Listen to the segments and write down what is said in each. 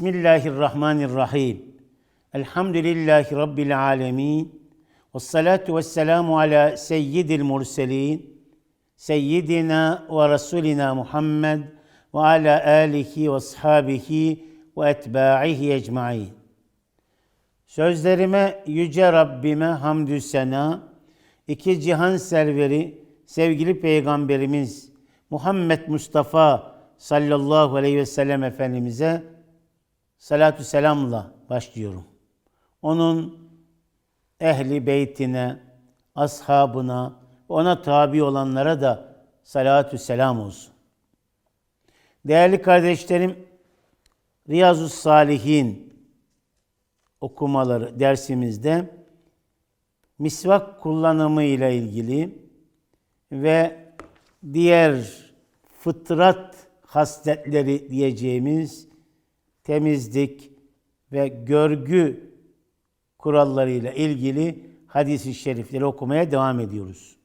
Bismillahirrahmanirrahim. Elhamdülillahi Rabbil alemin. Ve salatu ve selamu ala seyyidil murselin. Seyyidina ve Resulina Muhammed ve ala alihi ve ashabihi ve etba'ihi ecmain. Sözlerime yüce Rabbime hamdü sena, iki cihan serveri, sevgili Peygamberimiz Muhammed Mustafa sallallahu aleyhi ve sellem Efendimiz'e salatü selamla başlıyorum. Onun ehli beytine, ashabına, ona tabi olanlara da salatü selam olsun. Değerli kardeşlerim, Riyazu Salihin okumaları dersimizde misvak kullanımı ile ilgili ve diğer fıtrat hasletleri diyeceğimiz temizlik ve görgü kurallarıyla ilgili hadis-i şerifleri okumaya devam ediyoruz.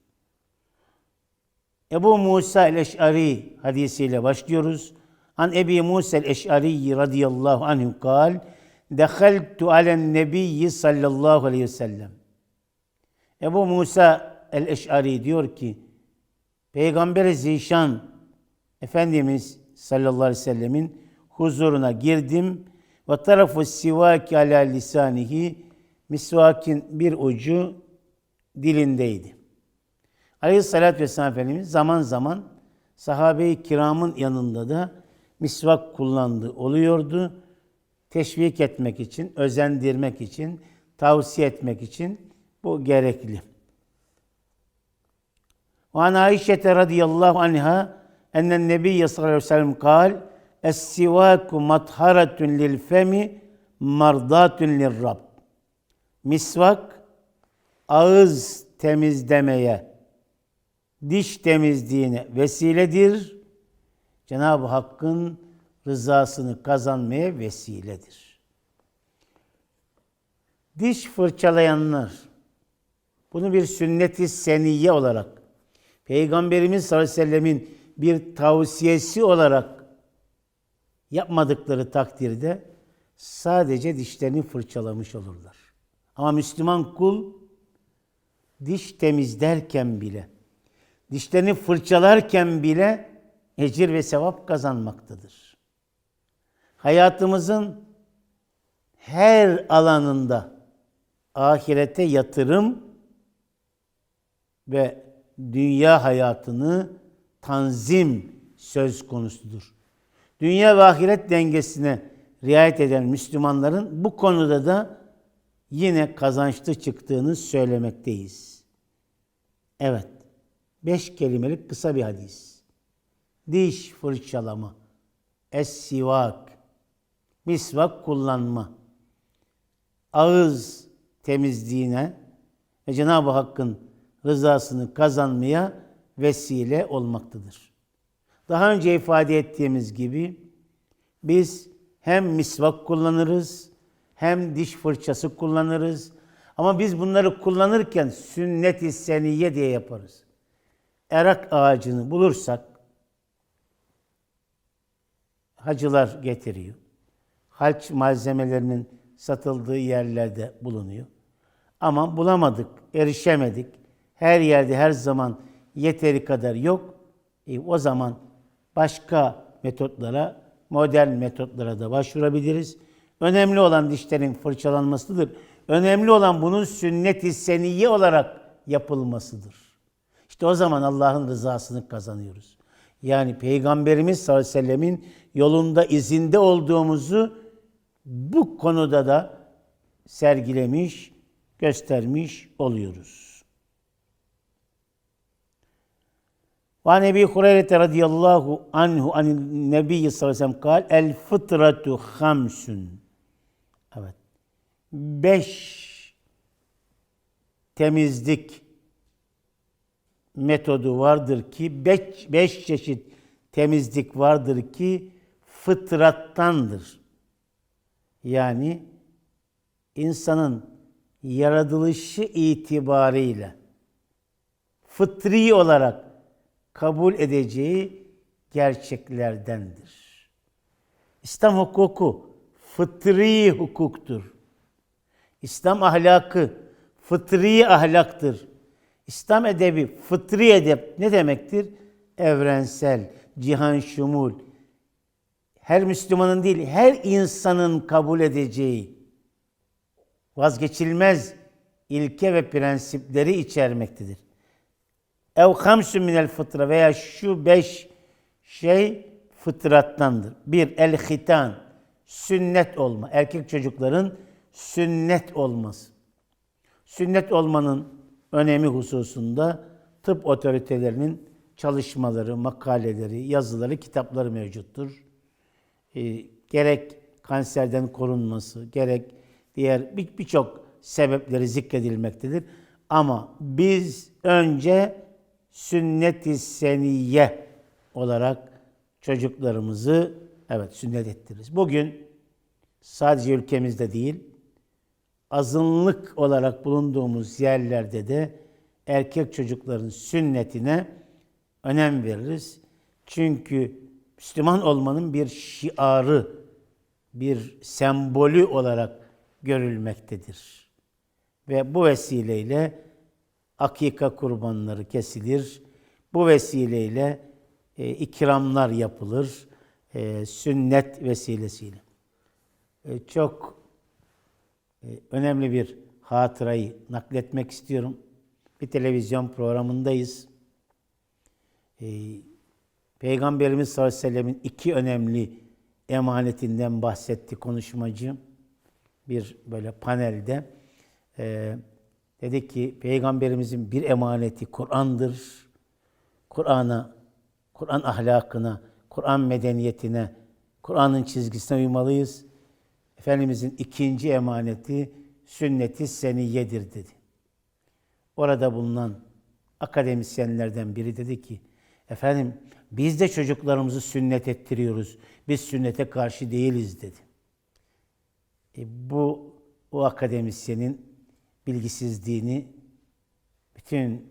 Ebu Musa el-Eş'ari hadisiyle başlıyoruz. An Ebi Musa el-Eş'ari radıyallahu anhu kal, Dehaltu alen nebiyyi sallallahu aleyhi ve sellem. Ebu Musa el-Eş'ari diyor ki, Peygamber-i Zişan Efendimiz sallallahu aleyhi ve sellemin huzuruna girdim ve tarafı sivaki ala lisanihi misvakin bir ucu dilindeydi. Aleyhissalatü vesselam Efendimiz zaman zaman sahabe-i kiramın yanında da misvak kullandığı oluyordu. Teşvik etmek için, özendirmek için, tavsiye etmek için bu gerekli. Ve an Ayşe radıyallahu anha ennen nebiyye sallallahu aleyhi ve sellem kal Es-sivaku matharatun lil femi mardatun lir Rab. Misvak ağız temizlemeye, diş temizliğine vesiledir. Cenab-ı Hakk'ın rızasını kazanmaya vesiledir. Diş fırçalayanlar bunu bir sünnet-i seniye olarak Peygamberimiz sallallahu aleyhi ve sellemin bir tavsiyesi olarak yapmadıkları takdirde sadece dişlerini fırçalamış olurlar. Ama Müslüman kul diş temizlerken bile, dişlerini fırçalarken bile ecir ve sevap kazanmaktadır. Hayatımızın her alanında ahirete yatırım ve dünya hayatını tanzim söz konusudur. Dünya ve ahiret dengesine riayet eden Müslümanların bu konuda da yine kazançlı çıktığını söylemekteyiz. Evet, beş kelimelik kısa bir hadis. Diş fırçalama, es-sivak, misvak kullanma, ağız temizliğine ve Cenab-ı Hakk'ın rızasını kazanmaya vesile olmaktadır. Daha önce ifade ettiğimiz gibi biz hem misvak kullanırız hem diş fırçası kullanırız. Ama biz bunları kullanırken sünnet-i seniye diye yaparız. Erak ağacını bulursak hacılar getiriyor. Halç malzemelerinin satıldığı yerlerde bulunuyor. Ama bulamadık, erişemedik. Her yerde her zaman yeteri kadar yok. E, o zaman başka metotlara, modern metotlara da başvurabiliriz. Önemli olan dişlerin fırçalanmasıdır. Önemli olan bunun sünnet-i seniye olarak yapılmasıdır. İşte o zaman Allah'ın rızasını kazanıyoruz. Yani Peygamberimiz sallallahu aleyhi ve sellemin yolunda izinde olduğumuzu bu konuda da sergilemiş, göstermiş oluyoruz. An Ebi Hureyre radıyallahu anhu an Nebi sallallahu aleyhi ve sellem kal el fıtratu hamsun. Evet. Beş temizlik metodu vardır ki beş, beş çeşit temizlik vardır ki fıtrattandır. Yani insanın yaratılışı itibariyle fıtri olarak kabul edeceği gerçeklerdendir. İslam hukuku fıtri hukuktur. İslam ahlakı fıtri ahlaktır. İslam edebi fıtri edep ne demektir? Evrensel, cihan şumul. Her Müslümanın değil, her insanın kabul edeceği vazgeçilmez ilke ve prensipleri içermektedir. Ev hamsun minel fıtra veya şu beş şey fıtrattandır. Bir, el hitan, sünnet olma. Erkek çocukların sünnet olması. Sünnet olmanın önemi hususunda tıp otoritelerinin çalışmaları, makaleleri, yazıları, kitapları mevcuttur. Ee, gerek kanserden korunması, gerek diğer bir- birçok sebepleri zikredilmektedir. Ama biz önce sünnet-i seniyye olarak çocuklarımızı evet sünnet ettiririz. Bugün sadece ülkemizde değil, azınlık olarak bulunduğumuz yerlerde de erkek çocukların sünnetine önem veririz. Çünkü Müslüman olmanın bir şiarı, bir sembolü olarak görülmektedir. Ve bu vesileyle akika kurbanları kesilir. Bu vesileyle e, ikramlar yapılır. E, sünnet vesilesiyle. E, çok e, önemli bir hatırayı nakletmek istiyorum. Bir televizyon programındayız. E, Peygamberimiz sallallahu aleyhi ve sellemin iki önemli emanetinden bahsetti konuşmacı. Bir böyle panelde. E, dedi ki Peygamberimizin bir emaneti Kur'an'dır. Kur'an'a, Kur'an ahlakına, Kur'an medeniyetine, Kur'an'ın çizgisine uymalıyız. Efendimizin ikinci emaneti sünneti seniyyedir dedi. Orada bulunan akademisyenlerden biri dedi ki, efendim biz de çocuklarımızı sünnet ettiriyoruz. Biz sünnete karşı değiliz dedi. E, bu o akademisyenin bilgisizliğini bütün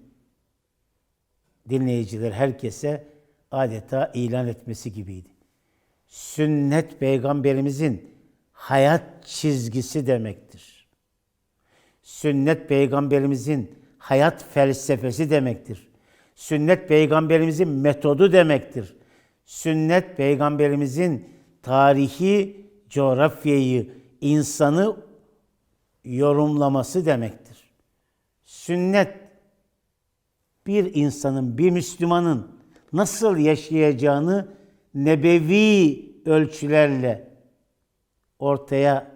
dinleyiciler herkese adeta ilan etmesi gibiydi. Sünnet peygamberimizin hayat çizgisi demektir. Sünnet peygamberimizin hayat felsefesi demektir. Sünnet peygamberimizin metodu demektir. Sünnet peygamberimizin tarihi, coğrafyayı, insanı yorumlaması demektir. Sünnet bir insanın, bir Müslümanın nasıl yaşayacağını nebevi ölçülerle ortaya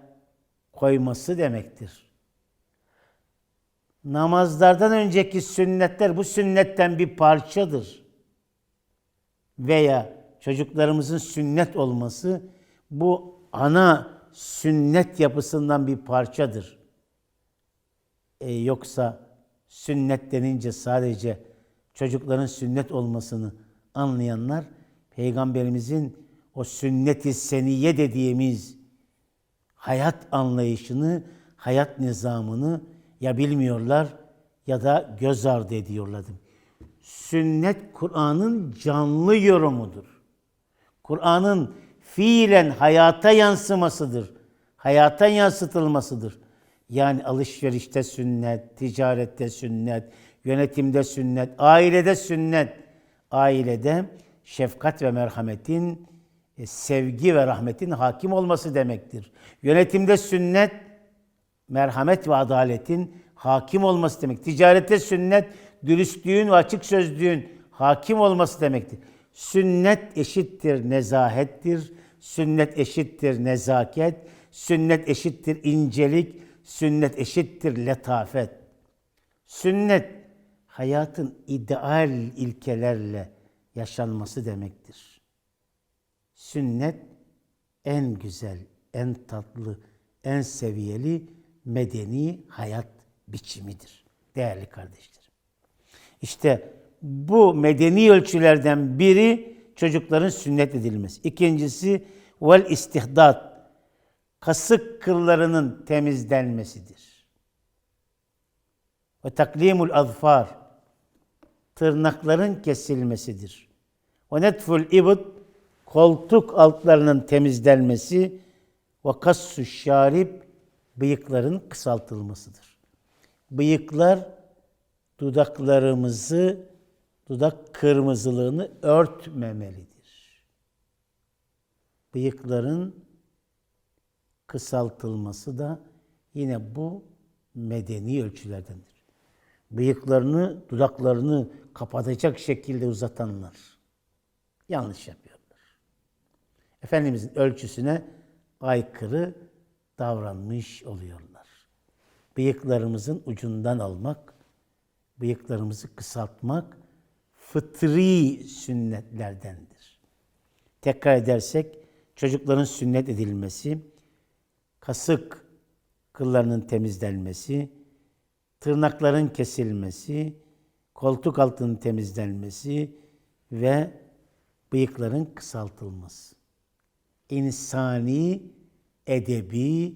koyması demektir. Namazlardan önceki sünnetler bu sünnetten bir parçadır. Veya çocuklarımızın sünnet olması bu ana sünnet yapısından bir parçadır. E, yoksa sünnet denince sadece çocukların sünnet olmasını anlayanlar peygamberimizin o sünnet-i seniye dediğimiz hayat anlayışını, hayat nizamını ya bilmiyorlar ya da göz ardı ediyorlardı. Sünnet Kur'an'ın canlı yorumudur. Kur'an'ın fiilen hayata yansımasıdır. Hayata yansıtılmasıdır. Yani alışverişte sünnet, ticarette sünnet, yönetimde sünnet, ailede sünnet. Ailede şefkat ve merhametin, e, sevgi ve rahmetin hakim olması demektir. Yönetimde sünnet, merhamet ve adaletin hakim olması demek. Ticarette sünnet, dürüstlüğün ve açık sözlüğün hakim olması demektir. Sünnet eşittir nezahettir, sünnet eşittir nezaket, sünnet eşittir incelik, sünnet eşittir letafet. Sünnet hayatın ideal ilkelerle yaşanması demektir. Sünnet en güzel, en tatlı, en seviyeli medeni hayat biçimidir değerli kardeşlerim. İşte bu medeni ölçülerden biri çocukların sünnet edilmesi. İkincisi vel istihdat kasık kıllarının temizlenmesidir. Ve taklimul azfar tırnakların kesilmesidir. Ve netful ibd koltuk altlarının temizlenmesi Ve kassu şarip bıyıkların kısaltılmasıdır. Bıyıklar dudaklarımızı, dudak kırmızılığını örtmemelidir. Bıyıkların kısaltılması da yine bu medeni ölçülerdendir. Bıyıklarını, dudaklarını kapatacak şekilde uzatanlar yanlış yapıyorlar. Efendimizin ölçüsüne aykırı davranmış oluyorlar. Bıyıklarımızın ucundan almak, bıyıklarımızı kısaltmak fıtri sünnetlerdendir. Tekrar edersek çocukların sünnet edilmesi, kasık kıllarının temizlenmesi, tırnakların kesilmesi, koltuk altının temizlenmesi ve bıyıkların kısaltılması. İnsani, edebi,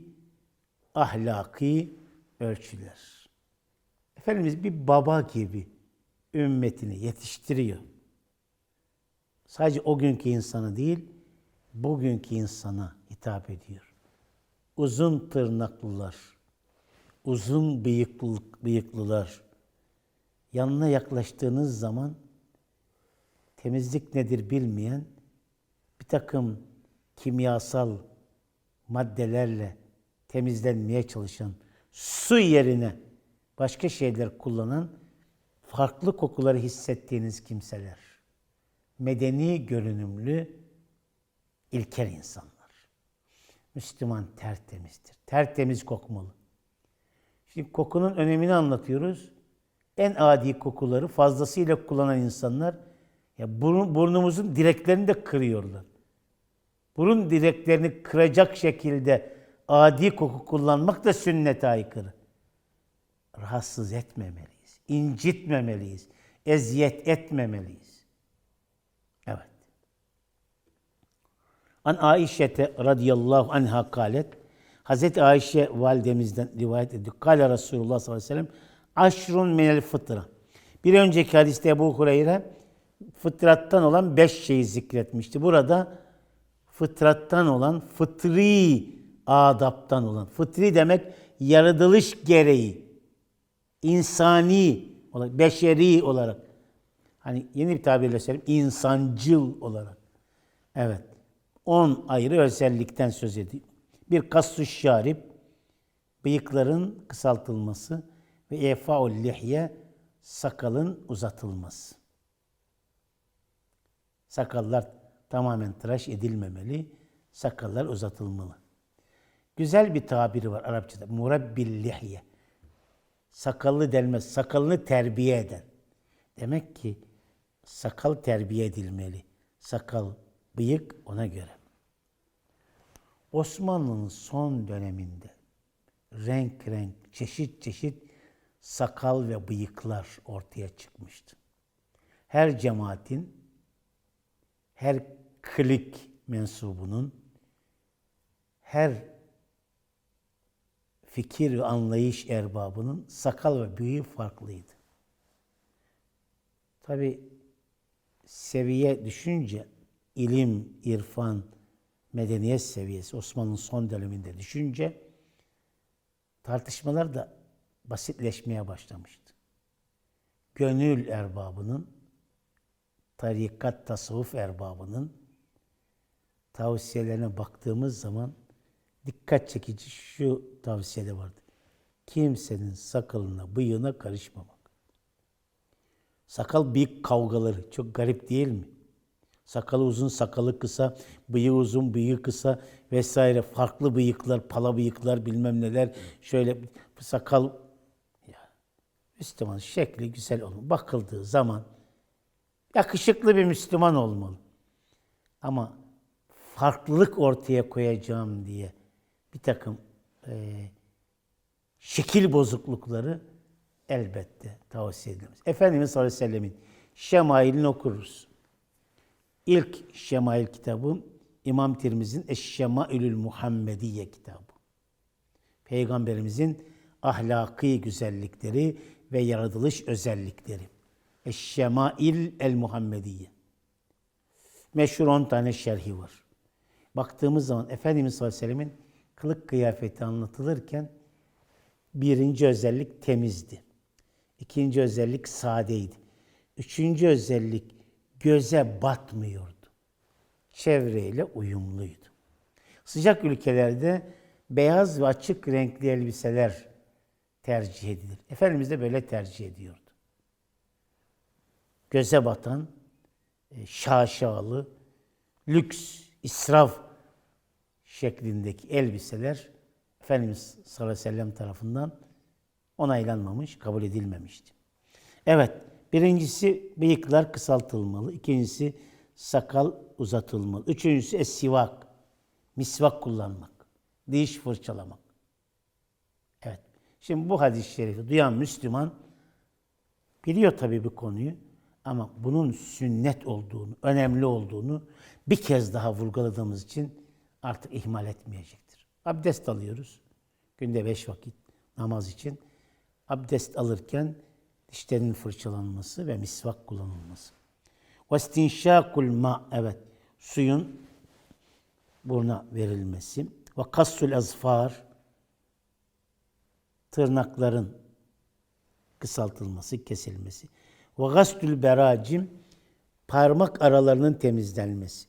ahlaki ölçüler. Efendimiz bir baba gibi ümmetini yetiştiriyor. Sadece o günkü insanı değil, bugünkü insana hitap ediyor. Uzun tırnaklılar, uzun bıyıklı, bıyıklılar yanına yaklaştığınız zaman temizlik nedir bilmeyen bir takım kimyasal maddelerle temizlenmeye çalışan su yerine başka şeyler kullanan farklı kokuları hissettiğiniz kimseler. Medeni görünümlü ilkel insanlar. Müslüman tertemizdir. Tertemiz kokmalı. Şimdi kokunun önemini anlatıyoruz. En adi kokuları fazlasıyla kullanan insanlar ya burun, burnumuzun direklerini de kırıyorlar. Burun direklerini kıracak şekilde adi koku kullanmak da sünnete aykırı. Rahatsız etmemeliyiz, incitmemeliyiz, eziyet etmemeliyiz. Evet. An Aişete radıyallahu anha kalet. Hazreti Ayşe validemizden rivayet ediyor. Kale Resulullah sallallahu aleyhi ve sellem aşrun minel fıtra. Bir önceki hadiste Ebu Hureyre fıtrattan olan beş şeyi zikretmişti. Burada fıtrattan olan, fıtri adaptan olan. Fıtri demek yaratılış gereği, insani olarak, beşeri olarak. Hani yeni bir tabirle söyleyeyim, insancıl olarak. Evet. On ayrı özellikten söz ediyor. Bir kassu şarip, bıyıkların kısaltılması ve efaul lihye, sakalın uzatılması. Sakallar tamamen tıraş edilmemeli, sakallar uzatılmalı. Güzel bir tabiri var Arapçada. Murabbil lihye. Sakallı denmez, sakalını terbiye eden. Demek ki sakal terbiye edilmeli. Sakal, bıyık ona göre. Osmanlı'nın son döneminde renk renk, çeşit çeşit sakal ve bıyıklar ortaya çıkmıştı. Her cemaatin, her klik mensubunun, her fikir ve anlayış erbabının sakal ve bıyığı farklıydı. Tabi seviye düşünce ilim, irfan, medeniyet seviyesi Osmanlı'nın son döneminde düşünce tartışmalar da basitleşmeye başlamıştı. Gönül erbabının, tarikat, tasavvuf erbabının tavsiyelerine baktığımız zaman dikkat çekici şu tavsiyede vardı. Kimsenin sakalına, bıyığına karışmamak. Sakal bıyık kavgaları çok garip değil mi? Sakalı uzun, sakalı kısa, bıyığı uzun, bıyığı kısa vesaire. Farklı bıyıklar, pala bıyıklar bilmem neler. Şöyle sakal... Müslüman şekli güzel olmalı. Bakıldığı zaman yakışıklı bir Müslüman olmalı. Ama farklılık ortaya koyacağım diye bir takım e, şekil bozuklukları elbette tavsiye edilemez. Efendimiz sallallahu aleyhi ve sellemin şemailini okuruz. İlk şemail kitabı İmam Tirmiz'in Eşşemailül Muhammediye kitabı. Peygamberimizin ahlaki güzellikleri ve yaratılış özellikleri. Eşşemail el Muhammediye. Meşhur 10 tane şerhi var. Baktığımız zaman Efendimiz sallallahu aleyhi ve sellemin kılık kıyafeti anlatılırken birinci özellik temizdi. İkinci özellik sadeydi. Üçüncü özellik göze batmıyordu. Çevreyle uyumluydu. Sıcak ülkelerde beyaz ve açık renkli elbiseler tercih edilir. Efendimiz de böyle tercih ediyordu. Göze batan, e, şaşalı, lüks, israf şeklindeki elbiseler Efendimiz sallallahu aleyhi ve sellem tarafından onaylanmamış, kabul edilmemişti. Evet, birincisi bıyıklar kısaltılmalı. ikincisi sakal uzatılmalı. Üçüncüsü es-sivak, misvak kullanmak, diş fırçalamak. Evet, şimdi bu hadis-i şerifi duyan Müslüman biliyor tabii bu konuyu ama bunun sünnet olduğunu, önemli olduğunu bir kez daha vurguladığımız için artık ihmal etmeyecektir. Abdest alıyoruz. Günde beş vakit namaz için. Abdest alırken dişlerin fırçalanması ve misvak kullanılması. Vestinşakul ma evet suyun buruna verilmesi ve kassul azfar tırnakların kısaltılması, kesilmesi. Ve gastül beracim parmak aralarının temizlenmesi.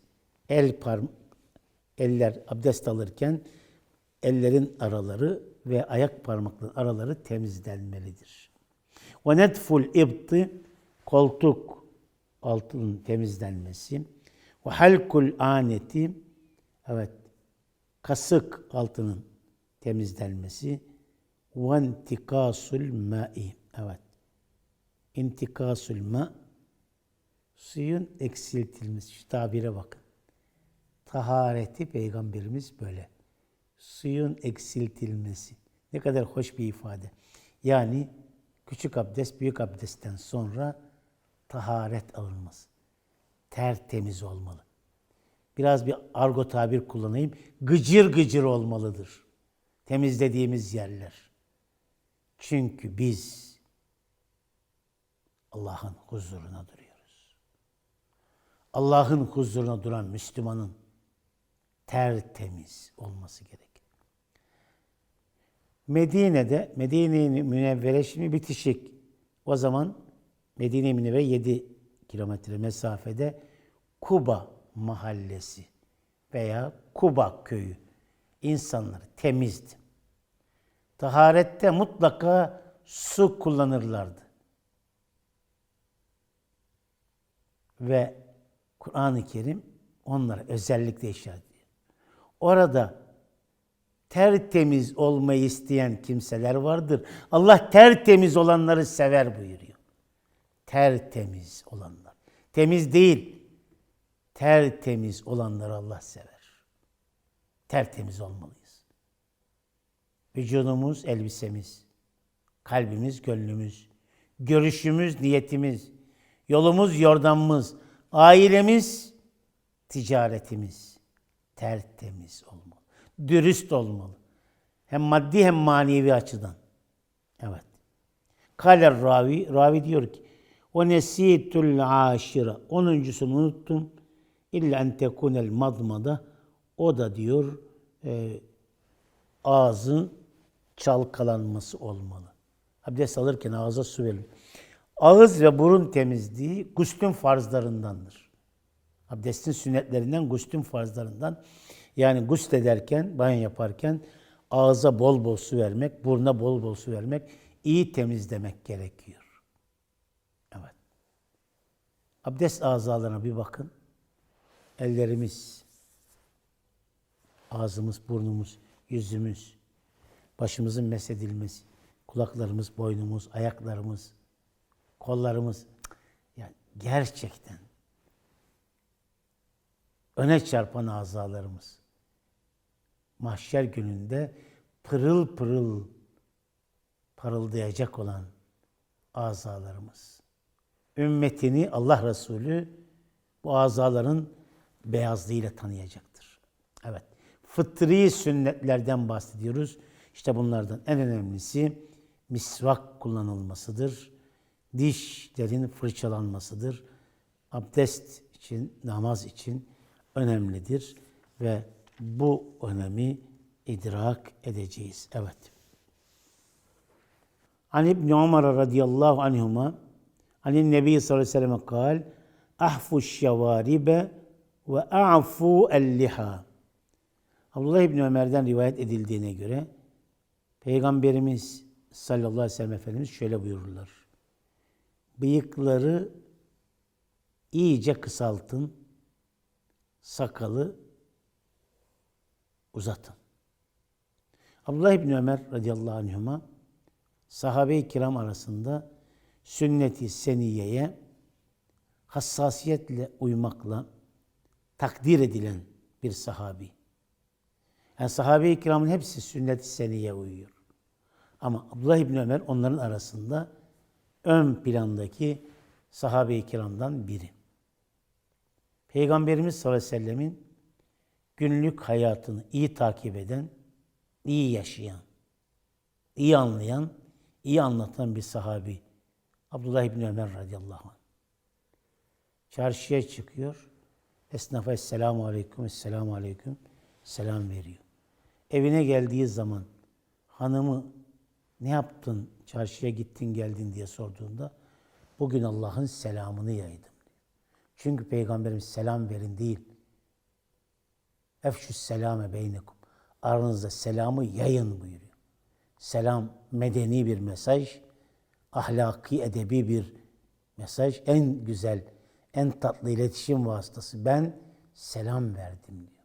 El parmak eller abdest alırken ellerin araları ve ayak parmaklarının araları temizlenmelidir. Ve netful ibti koltuk altının temizlenmesi. Ve halkul aneti evet kasık altının temizlenmesi. Ve intikasul ma'i evet intikasul ma suyun eksiltilmesi. Şu tabire bakın. Tahareti peygamberimiz böyle. Suyun eksiltilmesi. Ne kadar hoş bir ifade. Yani küçük abdest büyük abdestten sonra taharet alınması. Tertemiz olmalı. Biraz bir argo tabir kullanayım. Gıcır gıcır olmalıdır. Temizlediğimiz yerler. Çünkü biz Allah'ın huzuruna duruyoruz. Allah'ın huzuruna duran Müslümanın tertemiz olması gerekir. Medine'de, Medine-i Münevvere şimdi bitişik. O zaman Medine-i Münevvere 7 kilometre mesafede Kuba mahallesi veya Kuba köyü insanlar temizdi. Taharette mutlaka su kullanırlardı. Ve Kur'an-ı Kerim onlara özellikle işaret ediyor. Orada tertemiz olmayı isteyen kimseler vardır. Allah tertemiz olanları sever buyuruyor. Tertemiz olanlar. Temiz değil, tertemiz olanları Allah sever. Tertemiz olmalıyız. Vücudumuz, elbisemiz, kalbimiz, gönlümüz, görüşümüz, niyetimiz, yolumuz, yordamımız, ailemiz, ticaretimiz tertemiz olmalı. Dürüst olmalı. Hem maddi hem manevi açıdan. Evet. Kaler ravi, ravi diyor ki o nesitul aşira. Onuncusunu unuttum. İlla en tekunel madmada. O da diyor e, ağzın çalkalanması olmalı. Abdest alırken ağza su verin. Ağız ve burun temizliği guslün farzlarındandır. Abdestin sünnetlerinden, guslün farzlarından. Yani gusl ederken, banyo yaparken ağza bol bol su vermek, buruna bol bol su vermek, iyi temizlemek gerekiyor. Evet. Abdest azalarına bir bakın. Ellerimiz, ağzımız, burnumuz, yüzümüz, başımızın mesedilmesi, kulaklarımız, boynumuz, ayaklarımız, kollarımız yani gerçekten öne çarpan azalarımız. Mahşer gününde pırıl pırıl parıldayacak olan azalarımız. Ümmetini Allah Resulü bu azaların beyazlığıyla tanıyacaktır. Evet. Fıtri sünnetlerden bahsediyoruz. İşte bunlardan en önemlisi misvak kullanılmasıdır. Dişlerin fırçalanmasıdır. Abdest için, namaz için önemlidir ve bu önemi idrak edeceğiz. Evet. An İbn Ömer radıyallahu anhuma Anin Nebi sallallahu aleyhi ve sellem Ahfu şevaribe ve a'fu el-liha. Abdullah İbni Ömer'den rivayet edildiğine göre Peygamberimiz sallallahu aleyhi ve sellem Efendimiz şöyle buyururlar. Bıyıkları iyice kısaltın, sakalı uzatın. Abdullah İbni Ömer radıyallahu anhuma sahabe-i kiram arasında sünnet-i seniyeye hassasiyetle uymakla takdir edilen bir sahabi. Yani sahabe-i kiramın hepsi sünnet-i seniye uyuyor. Ama Abdullah İbni Ömer onların arasında ön plandaki sahabe-i kiramdan biri. Peygamberimiz sallallahu aleyhi ve sellemin günlük hayatını iyi takip eden, iyi yaşayan, iyi anlayan, iyi anlatan bir sahabi. Abdullah İbni Ömer radıyallahu anh. Çarşıya çıkıyor. Esnafa Esselamu Aleyküm, Esselamu Aleyküm selam veriyor. Evine geldiği zaman hanımı ne yaptın, çarşıya gittin geldin diye sorduğunda bugün Allah'ın selamını yaydım. diyor. Çünkü Peygamberimiz selam verin değil. Efşüs selame beynekum. Aranızda selamı yayın buyuruyor. Selam medeni bir mesaj, ahlaki, edebi bir mesaj, en güzel, en tatlı iletişim vasıtası. Ben selam verdim diyor.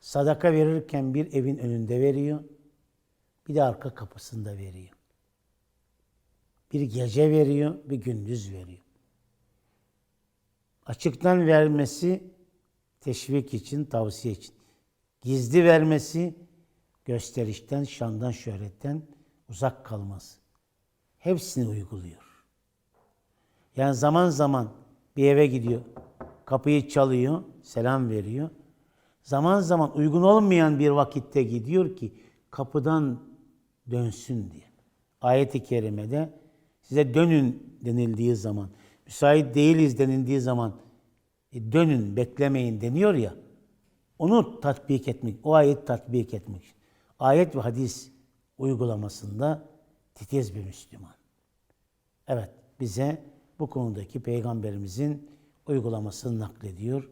Sadaka verirken bir evin önünde veriyor, bir de arka kapısında veriyor. Bir gece veriyor, bir gündüz veriyor. Açıktan vermesi teşvik için, tavsiye için. Gizli vermesi gösterişten, şandan, şöhretten uzak kalması. Hepsini uyguluyor. Yani zaman zaman bir eve gidiyor, kapıyı çalıyor, selam veriyor. Zaman zaman uygun olmayan bir vakitte gidiyor ki kapıdan dönsün diye. Ayet-i kerimede size dönün denildiği zaman, müsait değiliz denildiği zaman e, dönün, beklemeyin deniyor ya. Onu tatbik etmek, o ayet tatbik etmek. Ayet ve hadis uygulamasında titiz bir Müslüman. Evet, bize bu konudaki peygamberimizin uygulamasını naklediyor.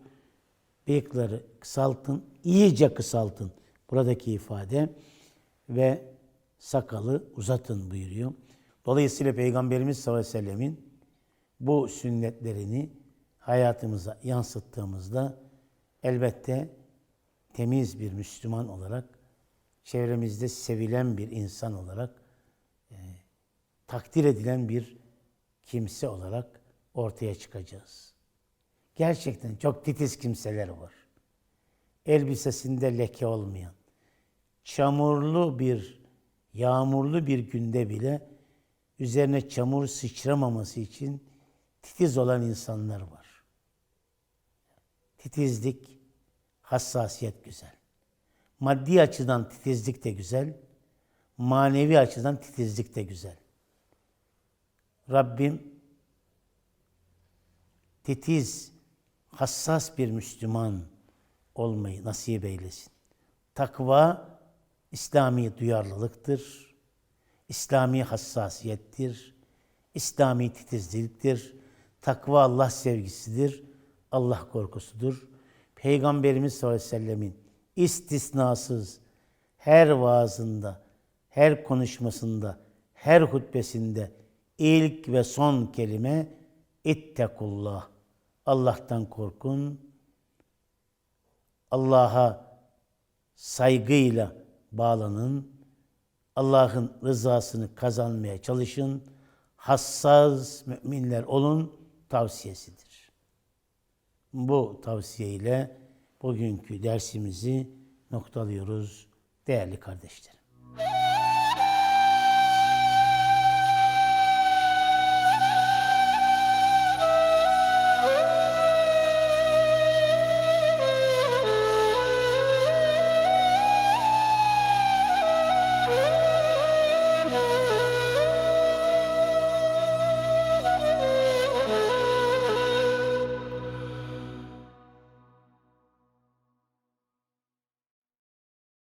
Bıyıkları kısaltın, iyice kısaltın. Buradaki ifade ve sakalı uzatın buyuruyor. Dolayısıyla Peygamberimiz sallallahu aleyhi ve sellemin bu sünnetlerini hayatımıza yansıttığımızda elbette temiz bir Müslüman olarak, çevremizde sevilen bir insan olarak, e, takdir edilen bir kimse olarak ortaya çıkacağız. Gerçekten çok titiz kimseler var. Elbisesinde leke olmayan, çamurlu bir, yağmurlu bir günde bile üzerine çamur sıçramaması için titiz olan insanlar var. Titizlik, hassasiyet güzel. Maddi açıdan titizlik de güzel, manevi açıdan titizlik de güzel. Rabbim titiz, hassas bir Müslüman olmayı nasip eylesin. Takva İslami duyarlılıktır, İslami hassasiyettir, İslami titizliktir. Takva Allah sevgisidir, Allah korkusudur. Peygamberimiz sallallahu aleyhi ve sellemin istisnasız her vaazında, her konuşmasında, her hutbesinde ilk ve son kelime ittekullah. Allah'tan korkun. Allah'a saygıyla bağlanın. Allah'ın rızasını kazanmaya çalışın. Hassas müminler olun tavsiyesidir. Bu tavsiyeyle bugünkü dersimizi noktalıyoruz değerli kardeşlerim.